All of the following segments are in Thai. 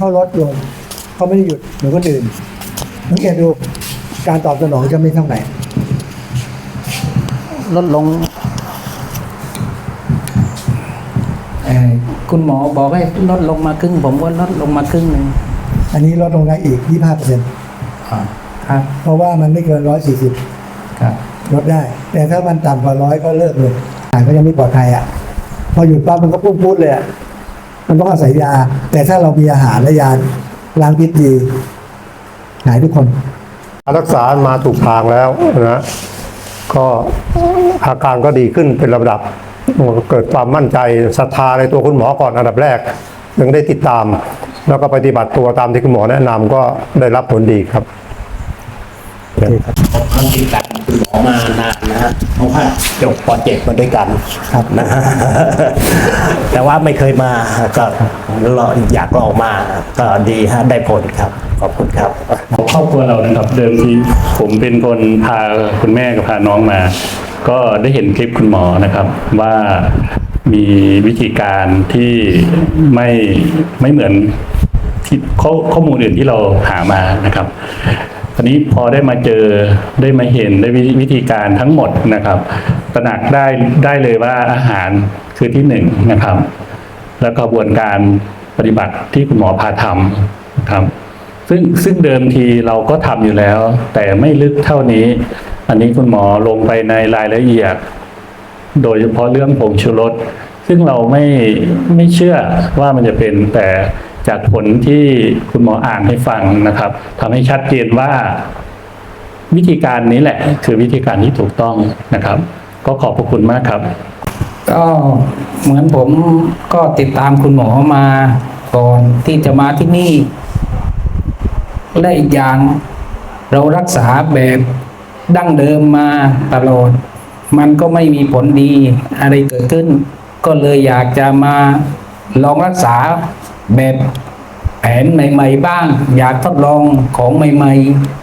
เขาลดลงเขาไม่ได้หยุดเหมือนคนอื่นสังเกตดูการตอบสนองจะไม่เท่าไหร่ลดลงเอ่อคุณหมอบอกให้ลดลงมาครึ่ง ผมก็ลดลงมาครึ่งหนึ่งอันนี้ลดลงได้อีก 25เปอร์เซ็นต์อ่าครับเพราะว่ามันไม่เกิน 140 ครับ ลดได้ แต่ถ้ามันต่ำกว่าร้อยก็เลิกเลยอาหารก็ยังไม่ปลอดภัยอะ พอหยุดปั๊บมันก็พุ่งพุดเลยอะ มันต้องอาศัยยา แต่ถ้าเรามีอาหารและยาล้างพิษดีหายทุกคนรรักษามาถูกทางแล้วนะก็อาการก็ดีขึ้นเป็นระดับ เกิดความมั่นใจศรัทธาในตัวคุณหมอก่อนอันดับแรกถึงได้ติดตาม แล้วก็ปฏิบัติตัวตามที่คุณหมอแนะนำก็ได้รับผลดีครับ ผมก็ติดตามคุณหมอมานานนะฮะเพราะว่าจบปอเจ็ดมาด้วยกันครับนะฮะแต่ว่าไม่เคยมาก็รออยากลองมาก็ดีฮะได้ผลครับ ขอบคุณครับของครอบครัวเรานะครับเดิมทีผมเป็นคนพาคุณแม่กับพาน้องมา ก็ได้เห็นคลิปคุณหมอนะครับว่ามีวิธีการที่ไม่ไม่เหมือนที่ข้อข้อมูลอื่นที่เราหามานะครับ ทีนี้พอได้มาเจอได้มาเห็นได้วิวิธีการทั้งหมดนะครับ ตระหนักได้ได้เลยว่าอาหารคือที่หนึ่งนะครับ แล้วกระบวนการปฏิบัติที่คุณหมอพาทำนะครับ ซึ่งซึ่งเดิมทีเราก็ทำอยู่แล้ว แต่ไม่ลึกเท่านี้ อันนี้คุณหมอลงไปในรายละเอียด โดยเฉพาะเรื่องผงชูรสซึ่งเราไม่ไม่เชื่อว่ามันจะเป็นแต่ จากผลที่คุณหมออ่านให้ฟังนะครับทำให้ชัดเจนว่า วิธีการนี้แหละ คือวิธีการที่ถูกต้องนะครับ ก็ขอบพระคุณมากครับ ก็เหมือนผมก็ติดตามคุณหมอมาก่อนที่จะมาที่นี่ และอีกอย่างเรารักษาแบบดั้งเดิมมาตลอด มันก็ไม่มีผลดีอะไรเกิดขึ้น ก็เลยอยากจะมาลองรักษา แบบแผนใหม่ ๆ บ้าง อยากทดลองของใหม่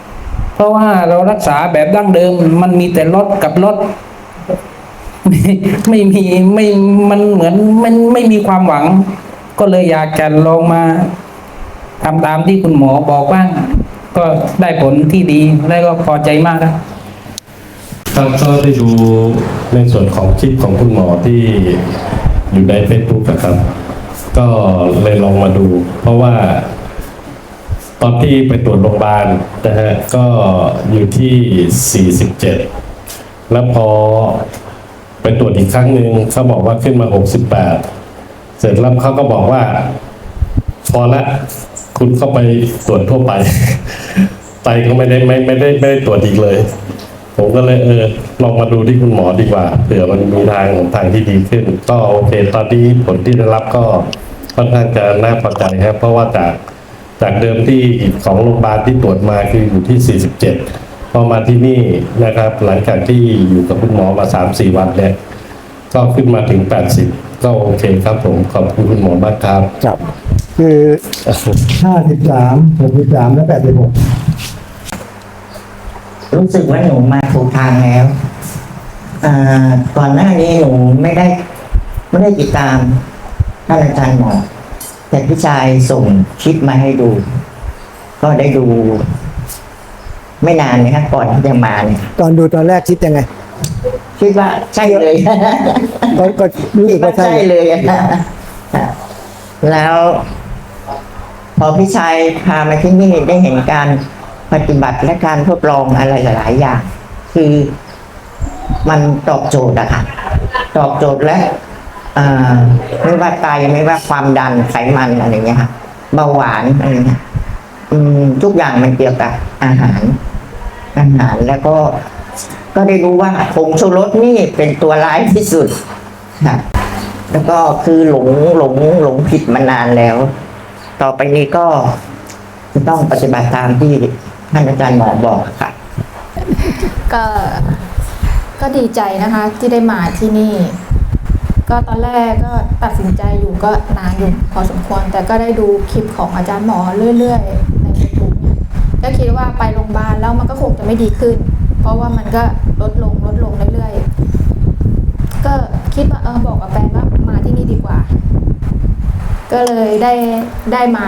ๆ เพราะว่าเรารักษาแบบดั้งเดิม มันมีแต่ลดกับลดไม่ไม่มีไม่มันเหมือนมันไม่มีความหวัง ก็เลยอยากจะลองมาทำตามที่คุณหมอบอกบ้าง ก็ได้ผลที่ดีและก็พอใจมากครับครับก็ได้ดูในส่วนของคลิปของคุณหมอที่อยู่ในเฟซบุ๊กนะครับ ก็เลยลองมาดู เพราะว่า ตอนที่ไปตรวจโรงพยาบาลนะฮะก็อยู่ที่ 47 แล้วพอไปตรวจอีกครั้งหนึ่งเขาบอกว่าขึ้นมา 68 เสร็จแล้วเขาก็บอกว่า พอละคุณเข้าไปตรวจทั่วไป ไตก็ไม่ได้ไม่ไม่ได้ไม่ได้ตรวจอีกเลย ผมก็เลยเออลองมาดูที่คุณหมอดีกว่าเผื่อมันมีทางของทางที่ดีขึ้น ก็โอเค ตอนนี้ผลที่ได้รับก็ ค่อนข้างจะน่าพอใจครับเพราะว่าจากจากเดิมที่ของโรงพยาบาลที่ตรวจมาคืออยู่ที่ 47 พอมาที่นี่นะครับ หลังจากที่อยู่กับคุณหมอมา 3-4 วันเนี่ยก็ขึ้นมาถึง 80 ก็โอเคครับผมขอบคุณคุณหมอมากครับครับ คือ 53 63 และ 86 รู้สึกว่าหนูมาถูกทางแล้วอ่าก่อนหน้านี้หนูไม่ได้ ไม่ได้ติดตาม ท่านอาจารย์หมอแต่พี่ชายส่งคลิปมาให้ดู ก็ได้ดู ไม่นานนะครับก่อนที่จะมาเนี่ยตอนดูตอนแรกคิดยังไง คิดว่าใช่เลย ก็ก็รู้สึกว่าใช่ใช่เลยอะแล้ว พอพี่ชายพามาที่นี่ได้เห็นการปฏิบัติและการทดลองอะไรหลายๆอย่าง คือมันตอบโจทย์อะค่ะ ตอบโจทย์และอ่า ไม่ว่าไตไม่ว่าความดันไขมันอะไรเงี้ยค่ะเบาหวานอะไรเงี้ยอืม ทุกอย่างมันเกี่ยวกับอาหาร อาหารแล้วก็ ก็ได้รู้ว่าผงชูรสนี่เป็นตัวร้ายที่สุดค่ะแล้วก็คือหลงหลงหลงผิดมานานแล้ว ต่อไปนี้ก็จะต้องปฏิบัติตามที่ท่านอาจารย์หมอบอกค่ะ ก็ก็ดีใจนะคะ ที่ได้มาที่นี่ ก็ตอนแรกก็ตัดสินใจอยู่ก็นานอยู่พอสมควร แต่ก็ได้ดูคลิปของอาจารย์หมอเรื่อยๆในเฟซบุ๊กเนี่ยก็คิดว่าไปโรงพยาบาลแล้วมันก็คงจะไม่ดีขึ้น เพราะว่ามันก็ลดลงลดลงเรื่อยๆก็คิดว่าเออบอกกับแฟนว่ามาที่นี่ดีกว่า ก็เลยได้ได้มา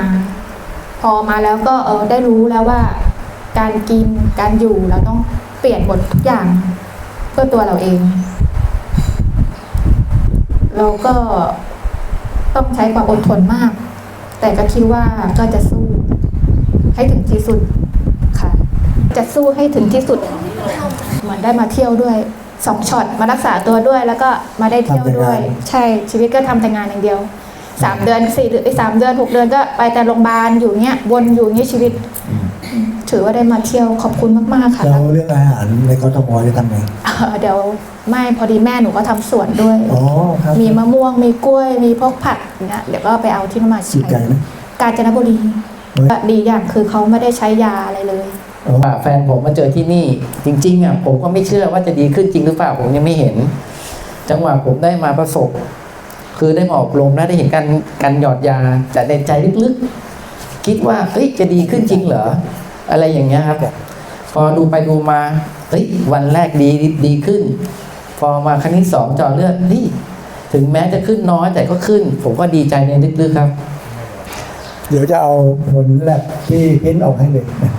พอมาแล้วก็เออได้รู้แล้วว่า การกินการอยู่เราต้องเปลี่ยนหมดทุกอย่างเพื่อตัวเราเอง เราก็ต้องใช้ความอดทนมาก แต่ก็คิดว่าก็จะสู้ ให้ถึงที่สุดค่ะ จะสู้ให้ถึงที่สุดเหมือนได้มาเที่ยวด้วยสองช็อตมารักษาตัวด้วย แล้วก็มาได้เที่ยวด้วย ใช่ชีวิตก็ทำแต่งานอย่างเดียวสามเดือนสี่เดือนไอ้สามเดือนหกเดือนก็ไปแต่โรงพยาบาลอยู่เงี้ยวนอยู่เงี้ยชีวิต ถือว่าได้มาเที่ยวขอบคุณมาก ๆ ค่ะ แล้วเรื่องอาหารในกทมจะทำไง เอ่อเดี๋ยวไม่พอดีแม่หนูก็ทำสวนด้วย อ๋อครับ มีมะม่วงมีกล้วยมีพวกผักอย่างเงี้ยเดี๋ยวก็ไปเอาที่นั่นมาดีใช้ใจไหม กาญจนบุรีเฮ้ยก็ดีอย่างคือเขาไม่ได้ใช้ยาอะไรเลยว่าแฟนผมมาเจอที่นี่ จริงๆอะผมก็ไม่เชื่อว่าจะดีขึ้นจริงหรือเปล่าผมยังไม่เห็น จังหวะผมได้มาประสบ คือได้มาออกลมแล้วได้เห็นการการหยอดยาแต่ในใจลึกๆ คิดว่าเฮ้ยจะดีขึ้นจริงเหรออะไรอย่างเงี้ยครับ พอดูไปดูมา เฮ้ยวันแรกดีดีขึ้น พอมาครั้งที่สองเจอเลือดเฮ้ยถึงแม้จะขึ้นน้อยแต่ก็ขึ้น ผมก็ดีใจในลึกๆครับ เดี๋ยวจะเอาผลแลบที่เพ้นออกให้เลยนะ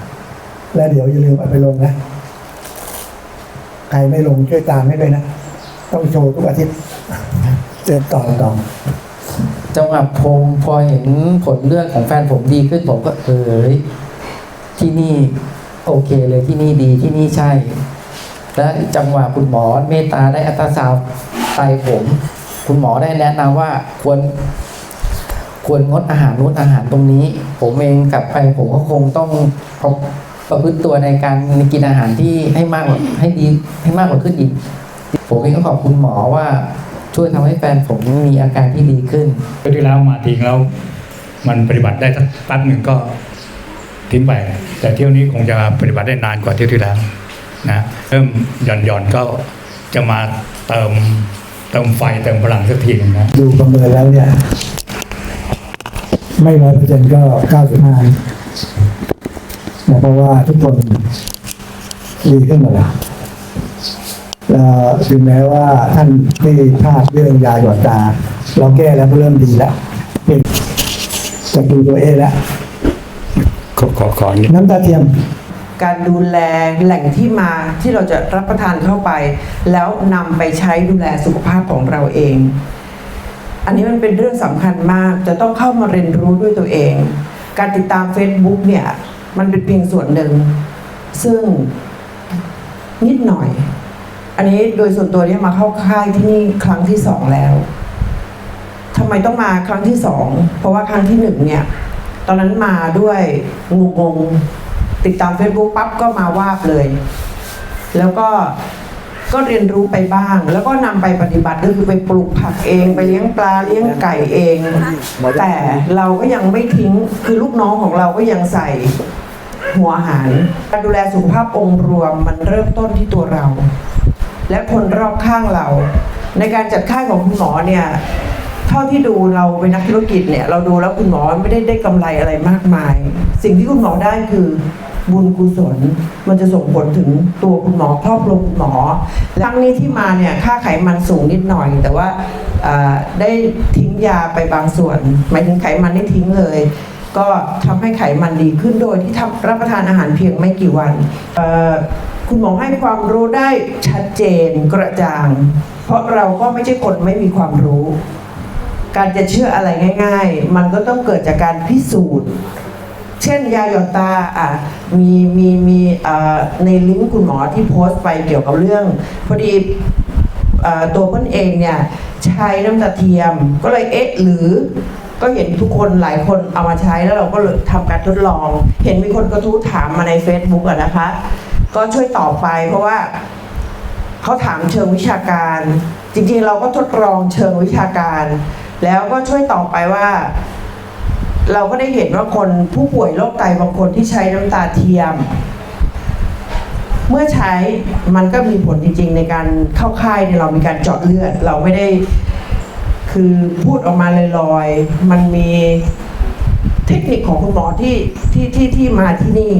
แล้วเดี๋ยวอย่าลืมเอาไปลงนะใครไม่ลงช่วยตามให้ด้วยนะ ต้องโชว์ทุกอาทิตย์เติมต่อต่อจังหวะผมพอเห็นผลเลือดของแฟนผมดีขึ้นผมก็เออเฮ้ยที่นี่ โอเคเลยที่นี่ดีที่นี่ใช่ และจังหวะคุณหมอเมตตาได้อัตราซาวไตผม คุณหมอได้แนะนำว่าควรควรงดอาหารนู้นอาหารตรงนี้ ผมเองกลับไปผมก็คงต้องประประพฤติตัวในการกินอาหารที่ให้มากกว่าให้ดีให้มากกว่าขึ้นอีก ผมเองก็ขอบคุณหมอว่าช่วยทำให้แฟนผมมีอาการที่ดีขึ้นเที่ยวที่แล้วมาทิ้งแล้ว มันปฏิบัติได้สักแป๊บหนึ่งก็ ทิ้งไป แต่เที่ยวนี้คงจะปฏิบัติได้นานกว่าเที่ยวที่แล้วนะเริ่มหย่อนหย่อนก็จะมาเติมเติมไฟเติมพลังสักทีนึงนะดูประเมินแล้วเนี่ย ไม่ร้อยเปอร์เซ็นต์ก็เก้าสิบห้าเพราะว่าทุกคนดีขึ้นหมดแล้วถึงแม้ว่าท่านที่พลาดเรื่องยาหยอดตา เราแก้แล้วก็เริ่มดีแล้วจะดูตัวเองแล้ว ขอขอขอนิดน้ำตาเทียม การดูแลแหล่งที่มาที่เราจะรับประทานเข้าไป แล้วนำไปใช้ดูแลสุขภาพของเราเอง อันนี้มันเป็นเรื่องสำคัญมากจะต้องเข้ามาเรียนรู้ด้วยตัวเอง การติดตาม Facebook เนี่ย มันเป็นเพียงส่วนหนึ่ง ซึ่งนิดหน่อย อันนี้โดยส่วนตัวเนี่ยมาเข้าค่ายที่นี่ครั้งที่สองแล้วทำไมต้องมาครั้งที่สอง เพราะว่าครั้งที่หนึ่งเนี่ย ตอนนั้นมาด้วยงงงติดตาม Facebook ปั๊บก็มาวาบเลย แล้วก็ก็เรียนรู้ไปบ้าง แล้วก็นำไปปฏิบัติก็คือไปปลูกผักเอง ไปเลี้ยงปลาเลี้ยงไก่เอง แต่เราก็ยังไม่ทิ้งคือลูกน้องของเราก็ยังใส่หัวอาหารการดูแลสุขภาพองค์รวมมันเริ่มต้นที่ตัวเรา และคนรอบข้างเรา ในการจัดค่ายของคุณหมอเนี่ย เท่าที่ดูเราเป็นนักธุรกิจเนี่ย เราดูแล้วคุณหมอไม่ได้ได้กำไรอะไรมากมาย สิ่งที่คุณหมอได้คือบุญกุศลมันจะส่งผลถึงตัวคุณหมอครอบครัวคุณหมอครั้งนี้ที่มาเนี่ยค่าไขมันสูงนิดหน่อย แต่ว่าได้ทิ้งยาไปบางส่วน หมายถึงไขมันได้ทิ้งเลย ก็ทำให้ไขมันดีขึ้นโดยที่ทำรับประทานอาหารเพียงไม่กี่วัน คุณหมอให้ความรู้ได้ชัดเจนกระจ่าง เพราะเราก็ไม่ใช่คนไม่มีความรู้ การจะเชื่ออะไรง่าย ๆ มันก็ต้องเกิดจากการพิสูจน์ เช่นยาหยอดตาอะมีมีมีในลิงก์คุณหมอที่โพสต์ไปเกี่ยวกับเรื่อง พอดีตัวเพิ่นเองเนี่ยใช้น้ำตาเทียมก็เลยเอ๊ะหรือก็เห็นทุกคนหลายคนเอามาใช้แล้วเราก็เลยทำการทดลอง เห็นมีคนกระทู้ถามมาใน Facebook อะนะคะ ก็ช่วยตอบไปเพราะว่าเขาถามเชิงวิชาการ จริงๆเราก็ทดลองเชิงวิชาการ แล้วก็ช่วยตอบไปว่า เราก็ได้เห็นว่าคนผู้ป่วยโรคไตบางคนที่ใช้น้ำตาเทียม เมื่อใช้มันก็มีผลจริง ๆ ในการเข้าค่ายเนี่ยเรามีการเจาะเลือด เราไม่ได้คือพูดออกมาลอยๆ มันมีเทคนิคของคุณหมอที่ที่ที่ที่มาที่นี่